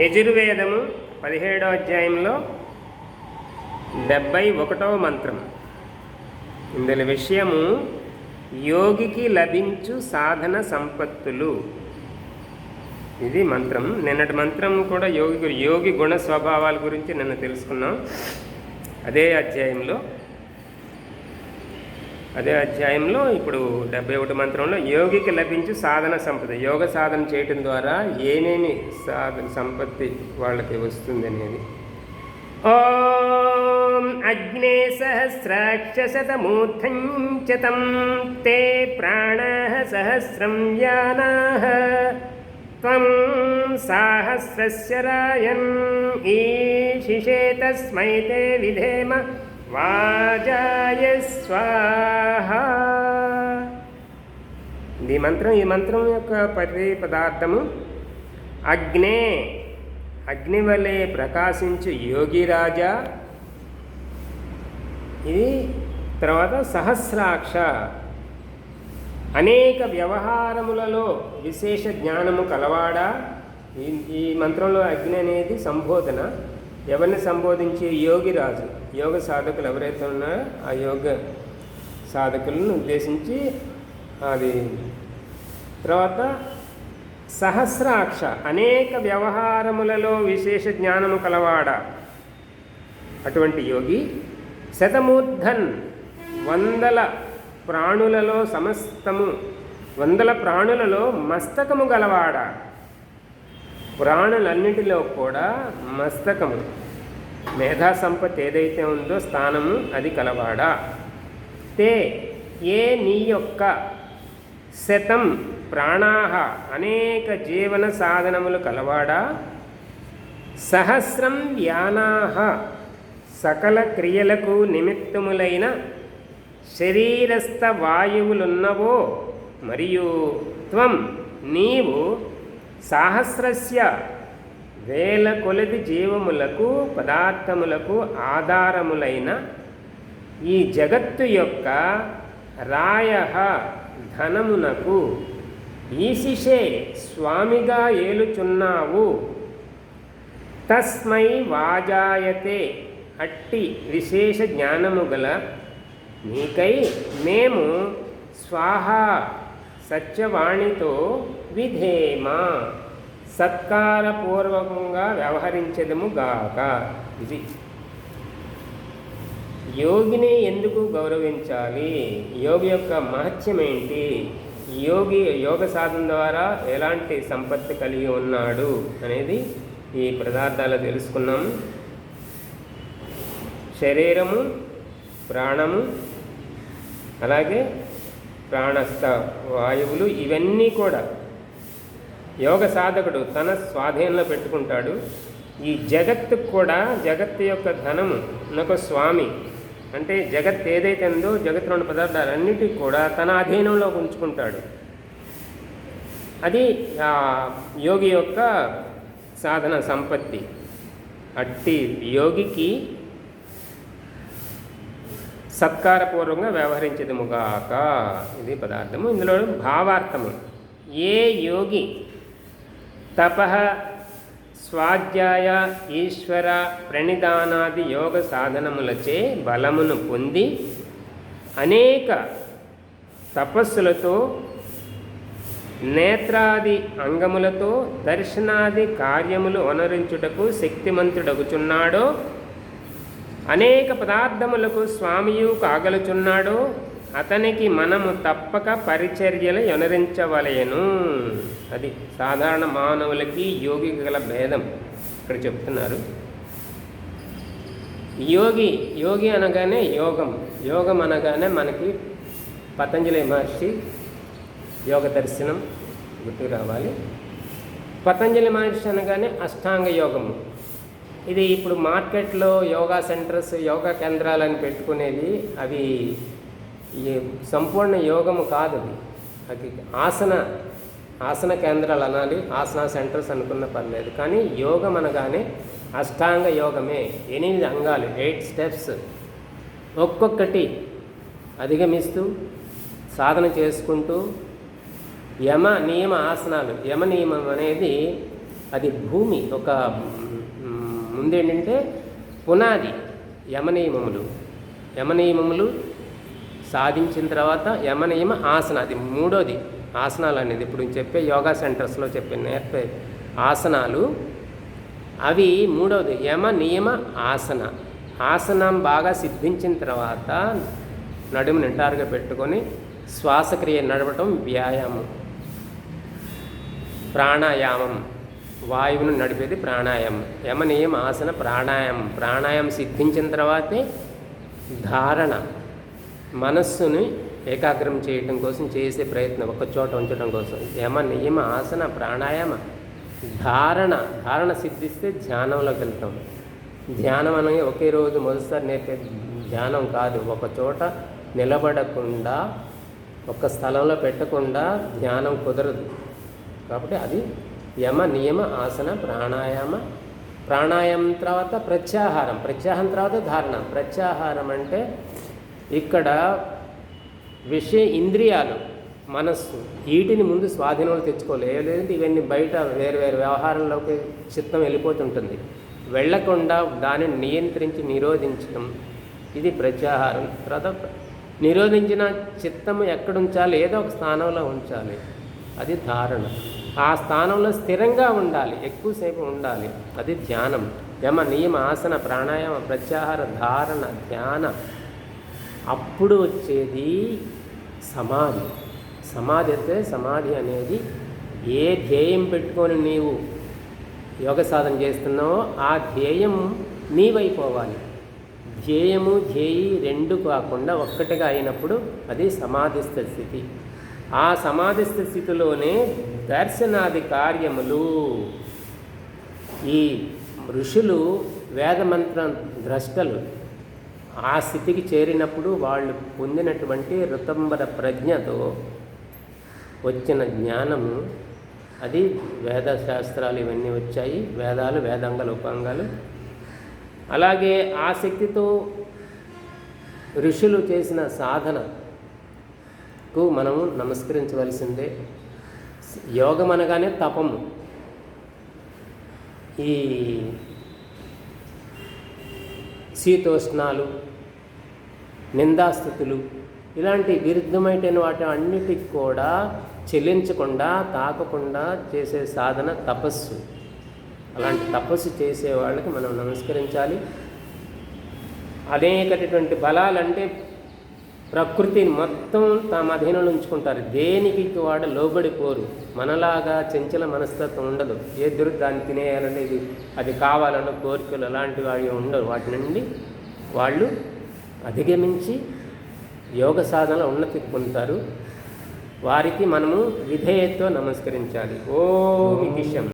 యజుర్వేదము పదిహేడో అధ్యాయంలో డెబ్బై ఒకటవ మంత్రం. ఇందులో విషయము యోగికి లభించు సాధన సంపత్తులు. ఇది మంత్రం. నిన్నటి మంత్రం కూడా యోగి యోగి గుణ స్వభావాల గురించి నిన్న తెలుసుకున్నాం. అదే అధ్యాయంలో అదే అధ్యాయంలో ఇప్పుడు డెబ్బై ఒకటి మంత్రంలో యోగికి లభించు సాధన సంపద. యోగ సాధన చేయటం ద్వారా ఏనేమి సాధన సంపత్తి వాళ్ళకి వస్తుంది అనేది. ఓం అగ్నే సహస్రాక్షశతమూర్ధంచతం తే ప్రాణ సహస్రం యానా. త్వం సాహస్రస్య రాయన్ ఈశిషే తస్మై తే విధేమ వాజాయ స్వాహ. ఈ మంత్రం ఈ మంత్రం యొక్క పరి పదార్థము. అగ్నే అగ్ని వలె ప్రకాశించు యోగిరాజా ఇది తర్వాత సహస్రాక్ష. అనేక వ్యవహారములలో విశేష జ్ఞానము కలవాడా? ఈ ఈ మంత్రంలో అగ్ని అనేది సంబోధన. ఎవరిని సంబోధించే యోగిరాజు యోగ సాధకులు ఎవరైతే ఉన్నారో ఆ యోగ సాధకులను ఉద్దేశించి అది తర్వాత సహస్రాక్ష అనేక వ్యవహారములలో విశేష జ్ఞానము కలవాడ. అటువంటి యోగి శతమూర్ధన్ వందల ప్రాణులలో సమస్తము వందల ప్రాణులలో మస్తకము గలవాడ. ప్రాణులన్నిటిలో కూడా మస్తకము. మేధాసంపత్ ఏదైతే ఉందో స్థానము అది కలవాడా? తే ఏ నీ యొక్క శతం ప్రాణాహ అనేక జీవన సాధనములు కలవాడా? సహస్రం యానాహ సకల క్రియలకు నిమిత్తములైన శరీరస్థ వాయువులున్నవో మరియు త్వం నీవు సహస్రస్య వేల కొలది జీవములకు పదార్థములకు ఆధారములైన ఈ జగత్తు యొక్క రాయ ధనమునకు ఈశిషే స్వామిగా ఏలుచున్నావు. తస్మై వాజాయతే అట్టి విశేష జ్ఞానము గల నీకై మేము స్వాహ సత్యవాణితో విధేమా. సత్కారపూర్వకంగా వ్యవహరించదము గాక. ఇది. యోగిని ఎందుకు గౌరవించాలి? యోగి యొక్క మహత్యం ఏంటి యోగి యోగ సాధన ద్వారా ఎలాంటి సంపత్తి కలిగి ఉన్నాడు అనేది ఈ పదార్థాలు తెలుసుకున్నాం. శరీరము ప్రాణము అలాగే ప్రాణస్థ వాయువులు ఇవన్నీ కూడా యోగ సాధకుడు తన స్వాధీనంలో పెట్టుకుంటాడు. ఈ జగత్తు కూడా జగత్తు యొక్క ధనము ఒక స్వామి. అంటే జగత్ ఏదైతే ఉందో రెండు పదార్థాలన్నిటికీ కూడా తన అధీనంలో ఉంచుకుంటాడు. అది ఆ యోగి యొక్క సాధన సంపత్తి. అట్టి యోగికి సత్కారపూర్వకంగా వ్యవహరించదుముగాక ఇది పదార్థము. ఇందులో భావార్థము. ఏ యోగి తప స్వాధ్యాయ ఈశ్వర ప్రణిధానాది యోగ సాధనములచే బలమును పొంది అనేక తపస్సులతో నేత్రాది అంగములతో దర్శనాది కార్యములు వనరించుటకు శక్తిమంతుడగుచున్నాడో అనేక పదార్థములకు స్వామియు కాగలుచున్నాడో అతనికి మనము తప్పక పరిచర్యలు ఎనరించవలయను అది సాధారణ మానవులకి యోగికి గల భేదం. ఇక్కడ చెప్తున్నారు. యోగి యోగి అనగానే యోగం. యోగం అనగానే మనకి పతంజలి మహర్షి యోగ దర్శనం గుర్తుకు రావాలి. పతంజలి మహర్షి అనగానే అష్టాంగ యోగము. ఇది ఇప్పుడు మార్కెట్లో యోగా సెంటర్స్ యోగా కేంద్రాలని పెట్టుకునేది అవి సంపూర్ణ యోగము కాదు అది. అది ఆసన ఆసన కేంద్రాలు అనాలి ఆసన సెంటర్స్ అనుకున్న పర్లేదు కానీ యోగం అనగానే అష్టాంగ యోగమే. ఎనిమిది అంగాలు ఎయిట్ స్టెప్స్. ఒక్కొక్కటి అధిగమిస్తూ సాధన చేసుకుంటూ యమ నియమ ఆసనాలు. యమ నియమం అనేది అది భూమి. ఒక ముందేంటంటే పునాది యమనియమములు యమనియమములు సాధించిన తర్వాత యమనియమ ఆసన అది మూడోది. ఆసనాలు అనేది ఇప్పుడు చెప్పే యోగా సెంటర్స్లో చెప్పే నేర్పే ఆసనాలు. అవి మూడవది యమ నియమ ఆసన. ఆసనం బాగా సిద్ధించిన తర్వాత నడుము నింటారుగా పెట్టుకొని శ్వాసక్రియ నడవటం వ్యాయామం. ప్రాణాయామం. వాయువును నడిపేది ప్రాణాయామం. యమ నియమ ఆసన ప్రాణాయామం. ప్రాణాయామం సిద్ధించిన తర్వాతే ధారణ. మనస్సుని ఏకాగ్రం చేయటం కోసం చేసే ప్రయత్నం ఒక చోట ఉంచడం కోసం. యమ నియమ ఆసన ప్రాణాయామ ధారణ ధారణ సిద్ధిస్తే ధ్యానంలోకి వెళ్తాం. ధ్యానం అనేది ఒకే రోజు మొదటిసారి నేర్పే ధ్యానం కాదు. ఒక చోట నిలబడకుండా ఒక స్థలంలో పెట్టకుండా ధ్యానం కుదరదు. కాబట్టి అది యమ నియమ ఆసన ప్రాణాయామ. ప్రాణాయామం తర్వాత ప్రత్యాహారం. ప్రత్యాహారం తర్వాత ధారణ. ప్రత్యాహారం అంటే ఇక్కడ విషయ ఇంద్రియాలు మనస్సు వీటిని ముందు స్వాధీనంలో తెచ్చుకోలేదు లేదంటే ఇవన్నీ బయట వేరు వేరు వ్యవహారంలోకి చిత్తం వెళ్ళిపోతుంటుంది. వెళ్ళకుండా దానిని నియంత్రించి నిరోధించడం ఇది ప్రత్యాహారం. తర్వాత నిరోధించిన చిత్తము ఎక్కడ ఉంచాలి ఏదో ఒక స్థానంలో ఉంచాలి. అది ధారణ. ఆ స్థానంలో స్థిరంగా ఉండాలి. ఎక్కువసేపు ఉండాలి. అది ధ్యానం. యమ నియమ ఆసన ప్రాణాయామ ప్రత్యాహార ధారణ ధ్యాన అప్పుడు వచ్చేది సమాధి. సమాధి అయితే సమాధి అనేది ఏ ధ్యేయం పెట్టుకొని నీవు యోగ సాధన చేస్తున్నావో ఆ ధ్యేయం నీవైపోవాలి. ధ్యేయము ధ్యేయి రెండు కాకుండా ఒక్కటిగా అయినప్పుడు అది సమాధిస్థ స్థితి. ఆ సమాధిస్థ స్థితిలోనే దర్శనాది కార్యములు ఈ ఋషులు వేదమంత్ర ద్రష్టలు ఆ స్థితికి చేరినప్పుడు వాళ్ళు పొందినటువంటి ఋతంబర ప్రజ్ఞతో వచ్చిన జ్ఞానము అది వేద శాస్త్రాలు ఇవన్నీ వచ్చాయి. వేదాలు వేదాంగాలు ఉపాంగాలు అలాగే ఆ శక్తితో ఋషులు చేసిన సాధనకు మనము నమస్కరించవలసిందే. యోగం అనగానే తపము. ఈ శీతోష్ణాలు నిందాస్థుతులు ఇలాంటి విరుద్ధమైన వాటి అన్నిటికి కూడా చెల్లించకుండా తాకకుండా చేసే సాధన తపస్సు. అలాంటి తపస్సు చేసే వాళ్ళకి మనం నమస్కరించాలి. అనేకటువంటి బలాలంటే ప్రకృతిని మొత్తం తమ అధీనంలో ఉంచుకుంటారు. దేనికి వాడు లోబడిపోరు. మనలాగా చెంచల మనస్తత్వం ఉండదు. ఏ దాన్ని తినేయాలనేది అది కావాలన్న కోరికలు అలాంటివి అవి ఉండవు. వాటి నుండి వాళ్ళు అధిగమించి యోగ సాధన ఉన్నతి పొందుతారు వారికి మనము విధేయత్వం నమస్కరించాలి. ఓ విషయం